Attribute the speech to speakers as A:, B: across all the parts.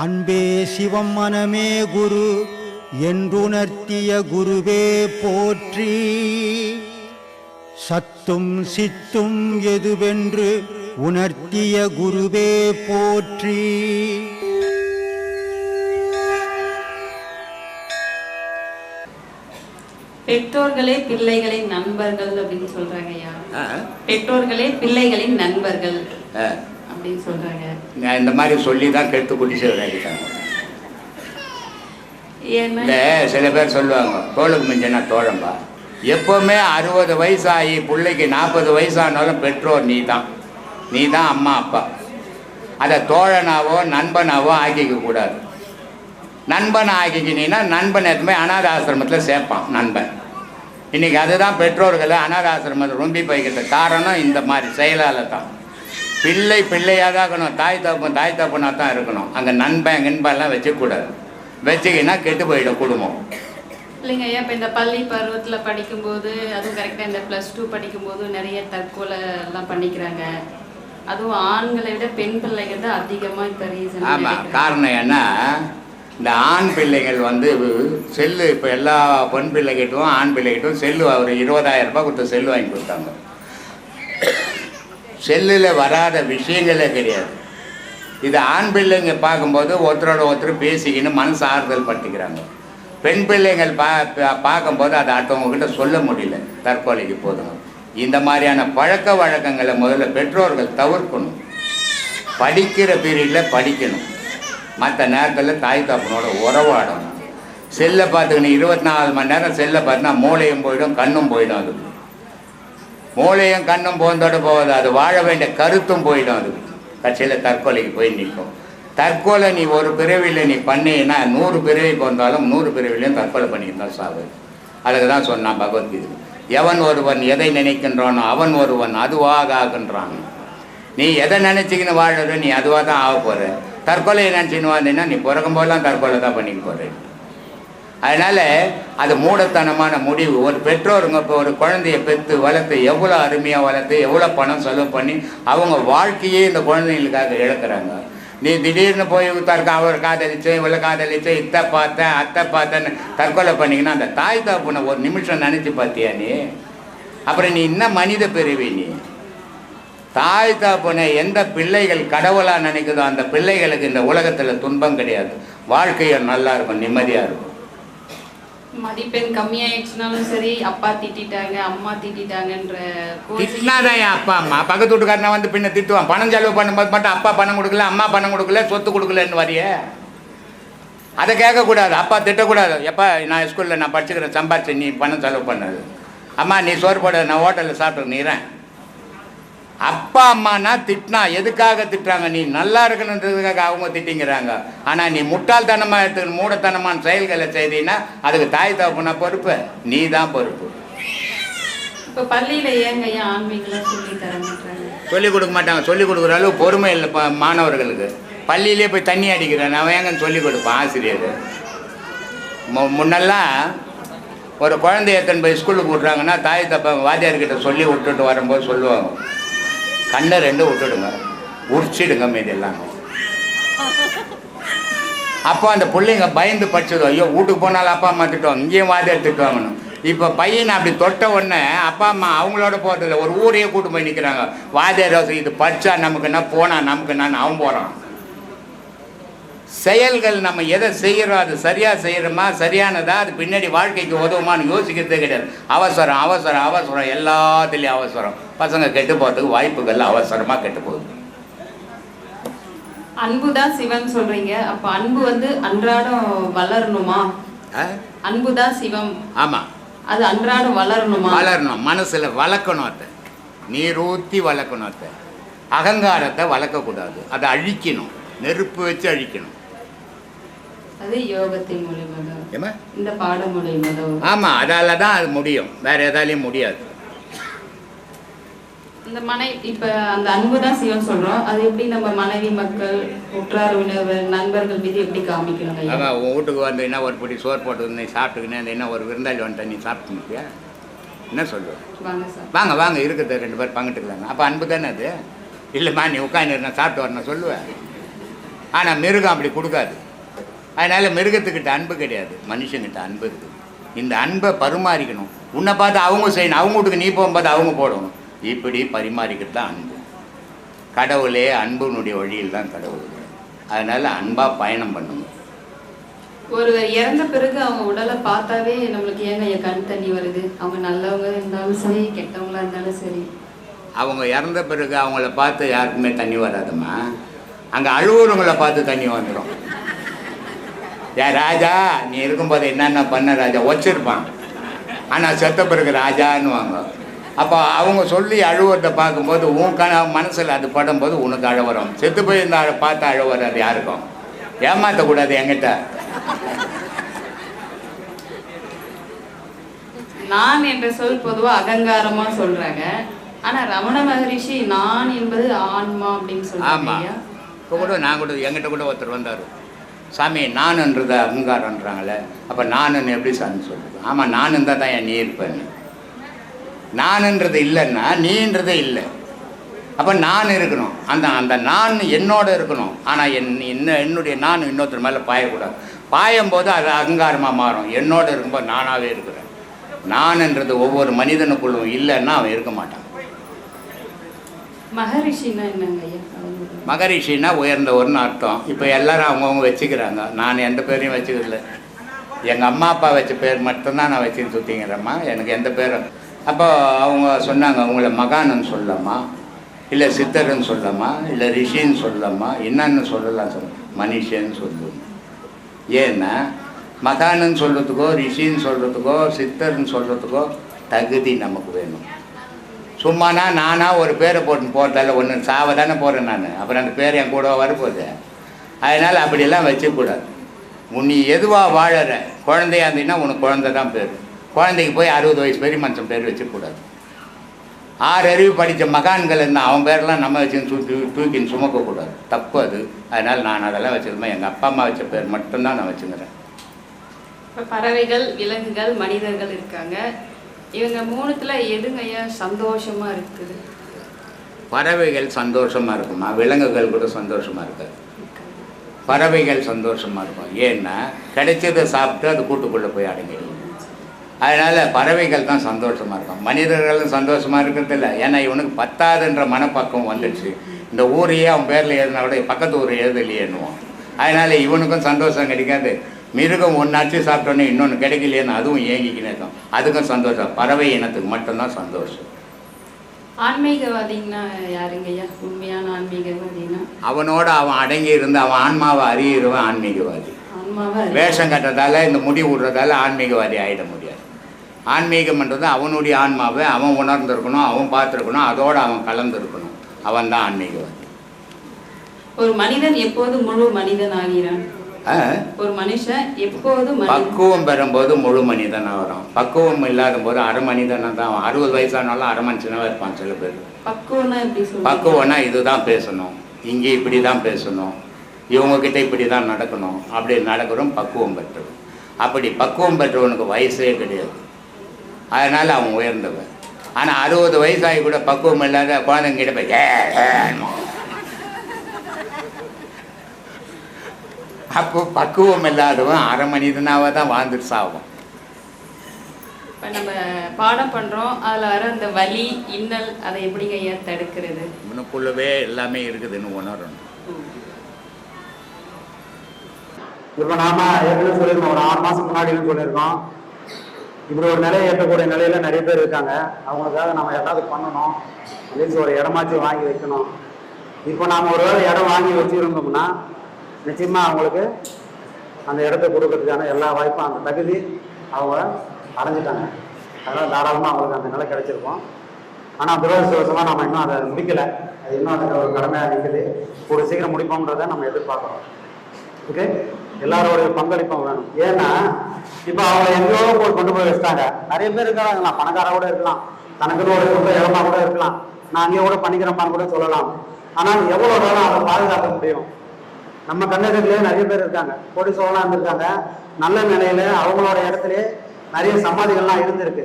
A: அன்பே சிவம் மனமே குரு என்றுணர்த்திய குருவே போற்றி. சத்தும் சித்தும் எதுவென்று உணர்த்திய குருவே போற்றி.
B: பெற்றோர்களே பிள்ளைகளின் நண்பர்கள் அப்படின்னு சொல்றாங்க ஐயா. பெற்றோர்களே பிள்ளைகளின் நண்பர்கள். அப்படின்னு சொல்றாங்க.
C: நான் இந்த மாதிரி சொல்லி தான் கெடுத்து குடிச்சு விளையாடிட்டாங்க இல்லை சில பேர் சொல்லுவாங்க தோளுக்கு மிஞ்சினா தோழம்பா. எப்போவுமே அறுபது வயசாகி பிள்ளைக்கு நாற்பது வயசானாலும் பெற்றோர் நீ தான் நீ தான் அம்மா அப்பா. அதை தோழனாவோ நண்பனாவோ ஆக்கிக்க கூடாது. நண்பன் ஆக்கிக்கினீன்னா நண்பன் எதுவுமே அனாத ஆசிரமத்தில் சேர்ப்பான் நண்பன். இன்னைக்கு அதுதான் பெற்றோர்களை அனாத ஆசிரமத்தில் ரொம்பி போய்க்கிறது காரணம் இந்த மாதிரி செயலால் தான். பிள்ளை பிள்ளையாக தான் இருக்கணும் தாய் தப்பன் தாய் தப்பனாக தான் இருக்கணும். அங்கே நண்பன் கிண்பெல்லாம் வச்சுக்கூடாது. வச்சுக்கினா கெட்டு போயிடும் குடும்பம்.
B: இல்லைங்க ஐயா இப்போ இந்த பள்ளி பருவத்தில் படிக்கும்போது அதுவும் கரெக்டாக இந்த ப்ளஸ் டூ படிக்கும்போது நிறைய தற்கொலை எல்லாம் பண்ணிக்கிறாங்க. அதுவும் ஆண்களை விட பெண் பிள்ளைங்க தான் அதிகமாக இப்போ ரீசன்
C: ஆமாம் காரணம் என்ன? இந்த ஆண் பிள்ளைகள் வந்து செல்லு இப்போ எல்லா பெண் பிள்ளைகிட்டும் ஆண் பிள்ளைகிட்டும் செல்லு ஒரு இருபதாயிரம் ரூபாய் கொடுத்த செல்லு வாங்கி கொடுத்தாங்க. செல்லில் வராத விஷயங்களே கிடையாது. இது ஆண் பிள்ளைங்க பார்க்கும்போது ஒருத்தரோட ஒருத்தர் பேசிக்கின்னு மனசு ஆறுதல் பட்டுக்கிறாங்க. பெண் பிள்ளைங்கள் பா பார்க்கும்போது அதை அடுத்தவங்கக்கிட்ட சொல்ல முடியல. தற்கொலைக்கு போதும். இந்த மாதிரியான பழக்க வழக்கங்களை முதல்ல பெற்றோர்கள் தவிர்க்கணும். படிக்கிற பீரியடில் படிக்கணும். மற்ற நேரத்தில் தாய் தப்பனோட உறவாடணும். செல்லை பார்த்துக்கணும் இருபத்தி நாலு மணி நேரம் செல்லை பார்த்தினா மூளையும் போயிடும் கண்ணும் போயிடும் அது. மூளையும் கண்ணும் போந்தோட போகாது அது வாழ வேண்டிய கருத்தும் போயிடும் அது. கட்சியில் தற்கொலைக்கு போய் நிற்கும். தற்கொலை நீ ஒரு பிறவியில் நீ பண்ணினா நூறு பிறவி வந்தாலும் நூறு பிறவிலையும் தற்கொலை பண்ணியிருந்தால் சாவு அதுக்கு தான் சொன்னான் பகவத்கீதை. எவன் ஒருவன் எதை நினைக்கின்றானோ அவன் ஒருவன் அதுவாக ஆகின்றான். நீ எதை நினச்சிக்கின்னு வாழற நீ அதுவாக தான் ஆக போகிற தற்கொலையை நினச்சின்னு வந்தீங்கன்னா நீ பிறக்கும் போதெல்லாம் தற்கொலை தான் பண்ணிக்க போகிற அதனால் அது மூடத்தனமான முடிவு. ஒரு பெற்றோருங்க இப்போ ஒரு குழந்தைய பெற்று வளர்த்து எவ்வளோ அருமையாக வளர்த்து எவ்வளோ பணம் செலவு பண்ணி அவங்க வாழ்க்கையே இந்த குழந்தைங்களுக்காக இழக்கிறாங்க. நீ திடீர்னு போய் தற்க அவர் காதலிச்சேன் இவ்வளோ காதலிச்சேன் இத்தை பார்த்தேன் அத்தை பார்த்தேன்னு தற்கொலை பண்ணிங்கன்னா அந்த தாய் தாப்புனை ஒரு நிமிஷம் நினச்சி பார்த்தியா நீ? அப்புறம் நீ என்ன மனித பிறவி நீ. தாய் தாப்புனை எந்த பிள்ளைகள் கடவுளாக நினைக்குதோ அந்த பிள்ளைகளுக்கு இந்த உலகத்தில் துன்பம் கிடையாது. வாழ்க்கையும் நல்லா இருக்கும் நிம்மதியாக இருக்கும்.
B: மதிப்பெண் கம்மியாயிடுச்சுனாலும் சரி அப்பா திட்டிட்டாங்க அம்மா திட்டிட்டாங்கன்ற
C: திட்டினாதான் என் அப்பா அம்மா. பக்கத்து வீட்டுக்காரன் வந்து பின்ன திட்டுவான். பணம் செலவு பண்ணும்போது மட்டும் அப்பா பணம் கொடுக்கல அம்மா பணம் கொடுக்கல சொத்து கொடுக்கலன்னு வரிய. அதை கேட்கக்கூடாது. அப்பா திட்டக்கூடாது. எப்பா நான் ஸ்கூலில் நான் படிச்சுக்கிறேன் சம்பாரிச்சு நீ பணம் செலவு பண்ணது. அம்மா நீ சோறு போட நான் ஹோட்டலில் சாப்பிட்டு நீறேன் அப்பா அம்மானா திட்டினா எதுக்காக திட்டுறாங்க? நீ நல்லா இருக்கணுன்றதுக்காக அவங்க திட்டிங்கிறாங்க. ஆனால் நீ முட்டாள்தனமாக எடுத்து மூடத்தனமான செயல்களை செய்தீங்கன்னா அதுக்கு தாய் தகப்பனா பொறுப்பு? நீ தான் பொறுப்பு.
B: இப்போ பள்ளியில ஏங்க சொல்லி
C: சொல்லிக் கொடுக்க மாட்டாங்க. சொல்லிக் கொடுக்குற அளவு பொறுமை இல்லை ப மாணவர்களுக்கு. பள்ளியிலே போய் தண்ணி அடிக்கிறேன் அவன் எங்கன்னு சொல்லிக் கொடுப்பான் ஆசிரியர்? முன்னெல்லாம் ஒரு குழந்தைய எத்தனை போய் ஸ்கூலுக்கு விட்றாங்கன்னா தாய் தப்ப வாத்தியார்கிட்ட சொல்லி விட்டுட்டு வரும்போது சொல்லுவாங்க. கண்ணை ரெண்டு விட்டுடுங்க. உரிச்சிடுங்க மீதி எல்லாமே. அப்போ அந்த பிள்ளைங்க பயந்து படிச்சது ஐயோ வீட்டுக்கு போனாலும் அப்பா அம்மா திட்டுவாங்க இங்கேயும் வாதி திட்டுவாங்கன்னு இப்போ பையனை அப்படி தொட்ட உடனே அப்பா அம்மா அவங்களோட போகிறதில்ல ஒரு ஊரையே கூட்டு போய் நிற்கிறாங்க வாதியார் இது படித்தா நமக்கு என்ன போனால் நமக்கு என்னன்னு அவன் போகிறான் செயல்கள் நம்ம எதை செய்கிறோம் அது சரியாக செய்கிறோமா சரியானதா அது பின்னாடி வாழ்க்கைக்கு உதவுமான்னு யோசிக்கிறதே கிடையாது. அவசரம் அவசரம் அவசரம் எல்லாத்துலேயும் அவசரம். பசங்க கெட்டு போகிறதுக்கு வாய்ப்புகள் அவசரமாக கெட்டு போகுது.
B: அன்பு தான் சிவன் சொல்றீங்க. அப்ப அன்பு வந்து அன்றாடம் வளரணுமா? அன்பு தான் சிவம்.
C: ஆமாம்
B: அது அன்றாடம் வளரணுமா?
C: வளரணும். மனசில் வளர்க்கணும் அதை. நீர் ஊற்றி வளர்க்கணும் அதை. அகங்காரத்தை வளர்க்கக்கூடாது. அதை அழிக்கணும். நெருப்பு வச்சு அழிக்கணும்
B: அது யோகத்தின் மூலியமா தான்
C: ஏமா
B: இந்த பாடம் மூலியமா தான் வரும்.
C: ஆமாம் அதால தான் அது முடியும். வேற எதாலையும் முடியாது.
B: இந்த மனை இப்ப அந்த அன்பு தான் சிவன் சொல்றோம். அது எப்படி நம்ம மனைவி மக்கள் உற்றார் உறவினர் நண்பர்கள் மீது எப்படி காமிக்கணும்?
C: அவன் உன் வீட்டுக்கு வந்து என்ன ஒரு பிடி சோறு போட்டு நீ சாப்பிட்டுக்கினே என்ன ஒரு விருந்தாளி வந்துட்ட நீ சாப்பிட்டு முடியா என்ன சொல்லுவேன்
B: வாங்க சார்.
C: வாங்க வாங்க இருக்குது ரெண்டு பேர் பங்கிட்டுக்கலாங்க அப்போ அன்பு தானே அது? இல்லைம்மா நீ உட்காந்து நான் சாப்பிட்டு வரணும் சொல்லுவேன் ஆனால் மிருகம் அப்படி கொடுக்காது. அதனால் மிருகத்துக்கிட்ட அன்பு கிடையாது. மனுஷங்கிட்ட அன்பு இருக்குது. இந்த அன்பை பரிமாறிக்கணும். உன்னை பார்த்து அவங்க செய்யணும். அவங்க வீட்டுக்கு நீ போகும்போது அவங்க போடணும். இப்படி பரிமாறிக்கிட்டு தான் அன்பு. கடவுளே அன்புனுடைய வழியில் தான் கடவுள் அதனால் அன்பாக பயணம் பண்ணுங்க
B: ஒருவர் இறந்த பிறகு அவங்க உடலை பார்த்தாவே நம்மளுக்கு ஏங்க ஐயா கண் தண்ணி வருது? அவங்க நல்லவங்க இருந்தாலும் சரி கெட்டவங்களா இருந்தாலும் சரி.
C: அவங்க இறந்த பிறகு அவங்கள பார்த்து யாருக்குமே தண்ணி வராதும்மா. அங்கே அழுவுறவங்கள பார்த்து தண்ணி வந்துடும் ஏ ராஜா நீ இருக்கும்போது என்னென்ன பண்ண ராஜா? வச்சிருப்பான். ஆனால் செத்த பிறகு ராஜான்னுவாங்க. அப்போ அவங்க சொல்லி அழுவுறதை பார்க்கும்போது உன் க மனசில் அது படும்போது உனக்கு அழ வரும் செத்து போய் இந்த பார்த்து அழ வராது யாருக்கும் ஏமாற்றக்கூடாது என்கிட்ட.
B: நான் என்ற சொல் பொதுவா அகங்காரமா சொல்றாங்க. ஆனா ரமண மகரிஷி நான் என்பது ஆன்மா அப்படின்னு சொல்றாங்க
C: ஆமாம் இப்போ கூட நான் கூட என்கிட்ட கூட ஒருத்தர் வந்தார். சாமி நானுன்றத அகங்காரன்றாங்களே அப்போ நானுன்னு எப்படி சாமி சொல்கிறது ஆமாம் நான் இருந்தால் தான் என் நீ இருப்பேன் நானுன்றது இல்லைன்னா நீன்றதே இல்லை. அப்போ நான் இருக்கணும். அந்த அந்த நான் என்னோட இருக்கணும். ஆனால் என் என்ன என்னுடைய நான் இன்னொருத்தர் மேலே பாயக்கூடாது. பாயும்போது அது அகங்காரமாக மாறும். என்னோட இருக்கும்போது நானாகவே இருக்கிறேன். நான்ன்றது ஒவ்வொரு மனிதனுக்குள்ளும் இல்லைன்னா அவன் இருக்க மாட்டான்.
B: மகரிஷின்னா என்னங்க? ஐயா
C: மகரிஷின்னா உயர்ந்தவர்னு அர்த்தம். இப்போ எல்லாரும் அவங்கவுங்க வச்சுக்கிறாங்க. நான் எந்த பேரையும் வச்சுக்கல எங்கள் அம்மா அப்பா வச்ச பேர் மட்டும்தான் நான் வச்சுன்னு சுற்றிங்கிறேம்மா எனக்கு எந்த பேரும். அப்போ அவங்க சொன்னாங்க உங்களை மகானன்னு சொல்லலாமா இல்லை சித்தர்னு சொல்லலாமா இல்லை ரிஷின்னு சொல்லலாமா என்னன்னு சொல்லலாம் சொல்ல. மனுஷன்னு சொல்லுவோம் ஏன்னா மகானன்னு சொல்கிறதுக்கோ ரிஷின்னு சொல்கிறதுக்கோ சித்தர்னு சொல்கிறதுக்கோ தகுதி நமக்கு வேணும். சும்மானா நானா ஒரு பேரை போட்டு போட்டால ஒன்று சாவை தானே போகிறேன் நான். அப்புறம் அந்த பேர் என் கூட வரப்போகுது. அதனால் அப்படியெல்லாம் வச்சுக்கூடாது. நீ எதுவாக வாழற? குழந்தையா இருந்தீங்கன்னா உனக்கு குழந்தை தான் பேர். குழந்தைக்கு போய் அறுபது வயசு பெரிய மனுஷன் பேர் வச்சுக்கூடாது. ஆறு அறிவு படித்த மகான்கள் இருந்தால் அவன் பேரெல்லாம் நம்ம வச்சு தூக்கி தூக்கின்னு சுமக்கக்கூடாது. தப்பு அது. அதனால் நான் அதெல்லாம் வச்சுருந்தேன் எங்கள் அப்பா அம்மா வச்ச பேர் மட்டும்தான் நான் வச்சுக்கிறேன்.
B: இப்போ பறவைகள் விலங்குகள் மனிதர்கள் இருக்காங்க. இவங்க மூணுத்துல எதுங்க ஐயா சந்தோஷமா இருக்குது?
C: பறவைகள் சந்தோஷமாக இருக்குமா. விலங்குகள் கூட சந்தோஷமாக இருக்காது. பறவைகள் சந்தோஷமாக இருக்கும். ஏன்னா கிடைச்சதை சாப்பிட்டு அது கூட்டுக்குள்ளே போய் அடங்கிடும். அதனால் பறவைகள் தான் சந்தோஷமாக இருக்கும். மனிதர்களும் சந்தோஷமாக இருக்கிறதில்ல ஏன்னா இவனுக்கு பத்தாதுன்ற மனப்பக்குவம் வந்துடுச்சு. இந்த ஊரையே அவன் பேரில் எழுதினா கூட பக்கத்து ஊர் எழுதலையேன்னுவான் அதனால் இவனுக்கும் சந்தோஷம் கிடைக்காது. மிருகம் ஒன்றாச்சு சாப்பிட்டோன்னே இன்னொன்று கிடைக்கலையேன்னு அதுவும் ஏங்கிக்கினே இருக்கும் அதுக்கும் சந்தோஷம். பறவை இனத்துக்கு மட்டும்தான் சந்தோஷம்.
B: ஆன்மீகவாதின்னா உண்மையான
C: அவனோட அவன் அடங்கி இருந்து அவன் ஆன்மாவை அறியிருவன் ஆன்மீகவாதி. வேஷம் கட்டுறதால இந்த முடி விடுறதால ஆன்மீகவாதி ஆகிட முடியாது. ஆன்மீகம்ன்றது அவனுடைய ஆன்மாவை அவன் உணர்ந்திருக்கணும் அவன் பார்த்துருக்கணும் அதோட அவன் கலந்துருக்கணும். அவன் தான் ஆன்மீகவாதி.
B: ஒரு மனிதன் எப்போது முழு மனிதன் ஆகிறான்? ஒரு மனுஷன் எப்போது
C: பக்குவம் பெறும்போது முழு மனிதனாக வரும் பக்குவம் இல்லாத போது அரை மனிதனாக தான் அறுபது வயசானாலும் அரை மனுஷனாக இருப்பான் சில பேர்
B: பக்குவம்னா
C: இதுதான் பேசணும் இங்கே இப்படி தான் பேசணும் இவங்கக்கிட்ட இப்படி தான் நடக்கணும் அப்படி நடக்கிறோம் பக்குவம் பெற்றவன் அப்படி பக்குவம் பெற்றவனுக்கு வயசே கிடையாது அதனால் அவன் உயர்ந்தவன் ஆனால் அறுபது வயசாகி கூட பக்குவம் இல்லாத குழந்தைங்கிட்ட போய் ஏ. அப்போ பக்குவம் இல்லாதவன் அரை மனிதனாக தான் வாழ்ந்துட்டு சாகும்.
B: இப்ப நம்ம பாடம் பண்றோம் அதுல வர அந்த வலி இன்னல் அதை எப்படிங்க ஐயா தடுக்கிறது?
C: இவனுக்குள்ளவே எல்லாமே இருக்குதுன்னு உணரணும்.
D: இப்போ நாம ஏற்கனவே சொல்லியிருக்கோம் ஒரு ஆறு மாசம் முன்னாடியும் சொல்லியிருக்கோம். இப்படி ஒரு நிலையை எட்டக்கூடிய நிலையில நிறைய பேர் இருக்காங்க. அவங்களுக்காக நம்ம ஏதாவது பண்ணணும். அட்லீஸ்ட் ஒரு இடமாச்சும் வாங்கி வைக்கணும். இப்போ நாம ஒரு வேளை இடம் வாங்கி வச்சிருந்தோம்னா நிச்சயமாக அவங்களுக்கு அந்த இடத்த கொடுக்கறதுக்கான எல்லா வாய்ப்பும் அந்த தகுதி அவங்க அடைஞ்சிட்டாங்க. அதனால் தாராளமாக அவங்களுக்கு அந்த நிலை கிடைச்சிருக்கும். ஆனால் துரதிருஷ்டவசமாக நம்ம இன்னும் அதை முடிக்கலை. அது இன்னும் அதுக்கு ஒரு கடமையாக இருக்குது. ஒரு சீக்கிரம் முடிப்போம்ன்றதை நம்ம எதிர்பார்க்குறோம். ஓகே எல்லாரோடைய பங்களிப்பும் வேணும். ஏன்னா இப்போ அவங்க எங்கேயோ கொண்டு போய் வச்சுட்டாங்க. நிறைய பேர் இருக்காங்களா பணக்காரா கூட இருக்கலாம். தனக்குன்னு ஒரு சொந்த இடமா கூட இருக்கலாம். நான் அங்கேயே கூட பண்ணிக்கிறப்பான்னு கூட சொல்லலாம். ஆனால் எவ்வளோ நேரம் அதை பாதுகாக்க முடியும். நம்ம கண்ணகத்திலே நிறைய பேர் இருக்காங்க. கோடீஸ்வரலாம் இருந்திருக்காங்க. நல்ல நிலையில அவங்களோட இடத்துலயே நிறைய சமாதிகள்லாம் இருந்திருக்கு.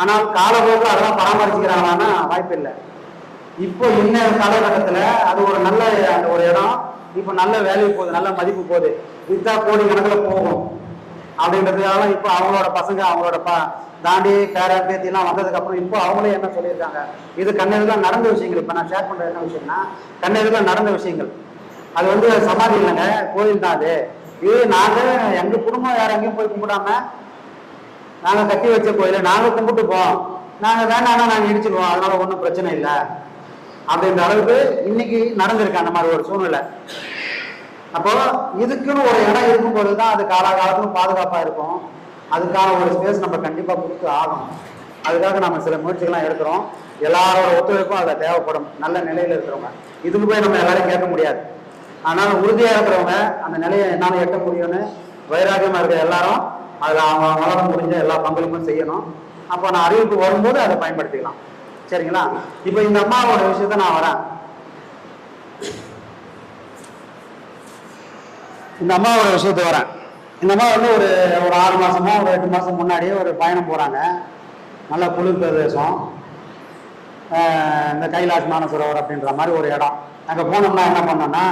D: ஆனால் காலப்போக்கில் அதெல்லாம் பராமரிச்சுக்கிறாங்களான்னா வாய்ப்பு இல்லை. இப்போ இன்ன காலகட்டத்தில் அது ஒரு நல்ல அந்த ஒரு இடம். இப்போ நல்ல வேல்யூ போகுது நல்ல மதிப்பு போகுது. வித்தா கோடி கணக்கில் போகும். அப்படின்றதுக்காக இப்போ அவங்களோட பசங்க அவங்களோட ப தாண்டி பேர பேத்திலாம் வந்ததுக்கப்புறம் இப்போ அவங்களே என்ன சொல்லியிருக்காங்க? இது கண்ணெதிரில் நடந்த விஷயங்கள். இப்போ நான் ஷேர் பண்ணுற என்ன விஷயம்னா கண்ணெதிரில் நடந்த விஷயங்கள். அது வந்து சமாதி இல்லைங்க கோயில் தான் அது. இது நாங்கள் எங்கள் குடும்பம் யார் எங்கேயும் போய் கும்பிடாம நாங்கள் கட்டி வச்ச கோயிலை நாங்கள் கும்பிட்டுப்போம். நாங்கள் வேணாம்னா நாங்கள் இடிச்சிடுவோம் அதனால ஒன்றும் பிரச்சனை இல்லை. அப்படின்ற அளவுக்கு இன்னைக்கு நடந்திருக்கு அந்த மாதிரி ஒரு சூழ்நிலை. அப்போ இதுக்குன்னு ஒரு இடம் இருக்கும்போது தான் அது காலாகாலத்துக்கும் பாதுகாப்பாக இருக்கும். அதுக்கான ஒரு ஸ்பேஸ் நம்ம கண்டிப்பாக கொடுத்து ஆகணும். அதுக்காக நம்ம சில முயற்சிகள்லாம் எடுக்கிறோம். எல்லாரோட ஒத்துழைப்பும் அதில் தேவைப்படும். நல்ல நிலையில் இருக்கிறவங்க. இதுக்கு போய் நம்ம எல்லாரையும் கேட்க முடியாது. ஆனால் உறுதியாக இருக்கிறவங்க அந்த நிலையை என்னால் எட்ட முடியும்னு வைராகியமாக இருக்கிற எல்லாரும் அதில் அவங்க வளர முடிஞ்ச எல்லா பங்களிப்பும் செய்யணும். அப்போ நான் அறிவிப்பு வரும்போது அதை பயன்படுத்திக்கலாம். சரிங்களா? இப்போ இந்த அம்மாவோட விஷயத்த நான் வரேன். இந்த அம்மாவோட விஷயத்தை வரேன். இந்த அம்மா வந்து ஒரு ஒரு ஆறு மாசமா ஒரு எட்டு மாசம் முன்னாடியே ஒரு பயணம் போறாங்க. நல்ல குளிர் பிரதேசம். இந்த கைலாஷ் மானசரோவர் அப்படின்ற மாதிரி ஒரு இடம். அங்கே போனோம்னா என்ன பண்ணோம்னா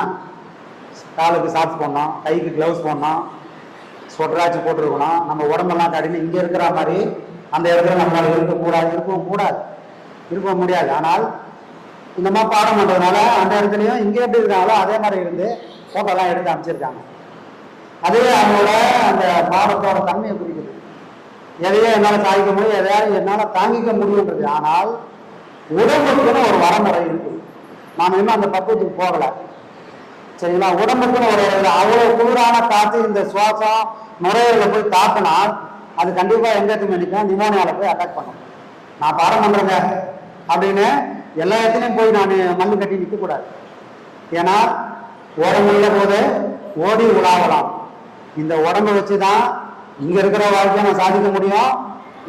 D: காலுக்கு சாக்ஸ் போடணும் கைக்கு க்ளவுஸ் போடணும் ஸ்வெட்டராச்சும் போட்டிருக்கணும். நம்ம உடம்பெல்லாம் தடினு இங்கே இருக்கிற மாதிரி அந்த இடத்துல நம்மளால் இருக்கக்கூடாது இருக்கவும் கூடாது. இருக்க முடியாது. ஆனால் இந்த மாதிரி பாடம் பண்ணுறதுனால அந்த இடத்துலையும் இங்கே எப்படி இருக்காங்களோ அதே மாதிரி இருந்து ஃபோட்டோலாம் எடுத்து அமைச்சிருக்காங்க அதே அவங்களோட அந்த பாடத்தோட தன்மையை குறிக்குது. எதையோ என்னால் சாதிக்க முடியும் எதையாவது என்னால் தாங்கிக்க முடியுன்றது ஆனால் உடம்புக்குன்னு ஒரு வரமுறை இருக்குது. நாம் இன்னும் அந்த பக்குவத்துக்கு போகலை. சரிங்களா? உடம்புக்குன்னு ஒரு அவ்வளோ குளிரான காற்று இந்த சுவாசம் நுரையீரல போய் தாக்கினால் அது கண்டிப்பாக எங்க இடத்துக்கு நிமோனியாவில் போய் அட்டாக் பண்ணும். நான் பாடம் பண்ணுறேங்க அப்படின்னு எல்லா இடத்துலையும் போய் நான் மண் கட்டி நிற்கக்கூடாது ஏன்னா உடம்பு முடியல போது ஓடி உலாவலாம். இந்த உடம்பை வச்சு தான் இங்க இருக்கிற வாழ்க்கையை நான் சாதிக்க முடியும்.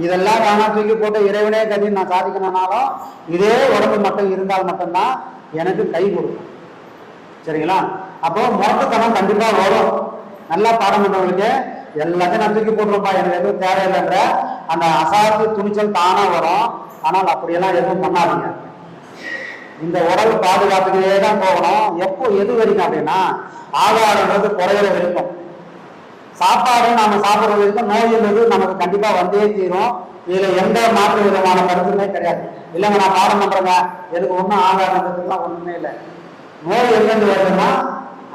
D: இதெல்லாம் வேணா தூக்கி போட்டு இறைவனே கட்டி நான் சாதிக்கணும்னாலும் இதே உடம்பு மட்டும் இருந்தால் மட்டும்தான் எனக்கு கை கொடுக்கும். சரிங்களா? அப்போ முரட்டுத்தனம் கண்டிப்பா வரும். நல்லா பாடம் பண்ணவங்களுக்கு எல்லாத்தையும் நான் தூக்கி போட்டுருப்பா எனக்கு எதுவும் தேவையில்லைன்ற அந்த அசாத்து துணிச்சல் தானா வரும். ஆனால் அப்படியெல்லாம் எதுவும் பண்ணாதீங்க. இந்த உடல் பாதுகாத்துக்கிட்டே தான் போகணும். எப்போ எது வரைக்கும் அப்படின்னா ஆதாரன்றது குறையிற வரைக்கும். சாப்பாடு நாம சாப்பிடுற வரைக்கும் நோயின்றது நமக்கு கண்டிப்பா வந்தே தீரும். இதுல எந்த மாற்று விதமான கருத்துமே கிடையாது. இல்லைங்க நான் பாடம் பண்றேங்க. எனக்கு ஒன்றும் ஆதாரன்றதுலாம் ஒண்ணுமே இல்லை. நோய் எங்கேருந்து வருதுன்னா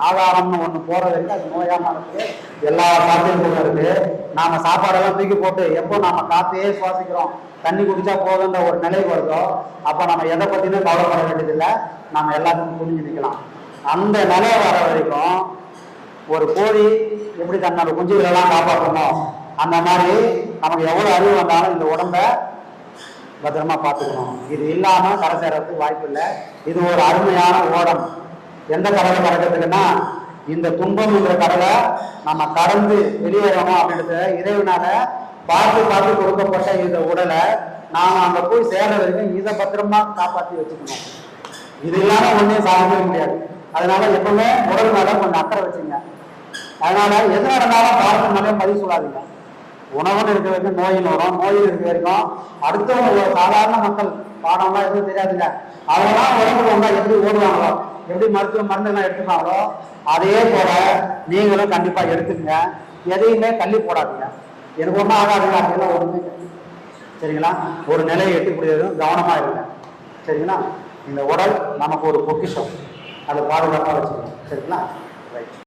D: ஆதாரம்னு ஒண்ணு போற வரைக்கும் அது நோயாம இருக்கு எல்லா சாத்தியங்களும் கூட இருக்கு. நாம சாப்பாடெல்லாம் தூக்கி போட்டு எப்போ நாம காத்தையே சுவாசிக்கிறோம் தண்ணி குடிச்சா போதுன்ற ஒரு நிலை வருதோ அப்ப நம்ம எதை பத்தினே கவலைப்பட வேண்டியதில்லை. நாம எல்லாத்துக்கும் புரிஞ்சு நிற்கலாம் அந்த நிலை வர வரைக்கும் ஒரு கோழி எப்படி தன்னோட குஞ்சுகளெல்லாம் காப்பாற்றணும்? அந்த மாதிரி நமக்கு எவ்வளவு அறிவு வந்தாலும் இந்த உடம்ப பத்திரமா பார்த்துக்கணும். இது இல்லாம கரை சேரத்துக்கு வாய்ப்பு இல்லை இது ஒரு அருமையான ஓடம். எந்த கடலை கடக்கிறதுக்குன்னா இந்த துன்பம்ங்கிற கடலை நம்ம கடந்து வெளியேறணும் அப்படின்றத இறைவனால பார்த்து பார்த்து கொடுக்கப்பட்ட இந்த உடலை நாம அங்க போய் சேர வரைக்கும் இதை பத்திரமா காப்பாற்றி வச்சுக்கணும். இது இல்லாம ஒன்றையும் சாதிக்கவே முடியாது. அதனால எப்பவுமே உடல் மேல கொஞ்சம் அக்கறை வச்சுங்க. அதனால எது நடந்தாலும் பார்த்து மேலே பதிவு சொல்லாதீங்க உணவுன்னு இருக்க வரைக்கும் நோயின் வரும். நோயில் இருக்க வரைக்கும் அடுத்தவங்க சாதாரண மக்கள். பாடம்லாம் எதுவும் தெரியாதுங்க அவங்களாம் உடம்புல வந்தா எப்படி ஓடுவாங்களோ எப்படி மருத்துவ மருந்துலாம் எடுத்துக்காங்களோ அதே போல நீங்களும் கண்டிப்பா எடுத்துக்கங்க. எதையுமே தள்ளி போடாதீங்க. எனக்கு ஒன்றும் ஆகாதுங்க. அப்படின்னா ஒன்றுமே சரிங்களா? ஒரு நிலையை எட்டக்கூடியதும் கவனமா இருங்க. சரிங்களா? இந்த உடல் நமக்கு ஒரு பொக்கிஷம். அதை பாதுகாப்பாக வச்சுக்கணும். சரிங்களா? ரைட்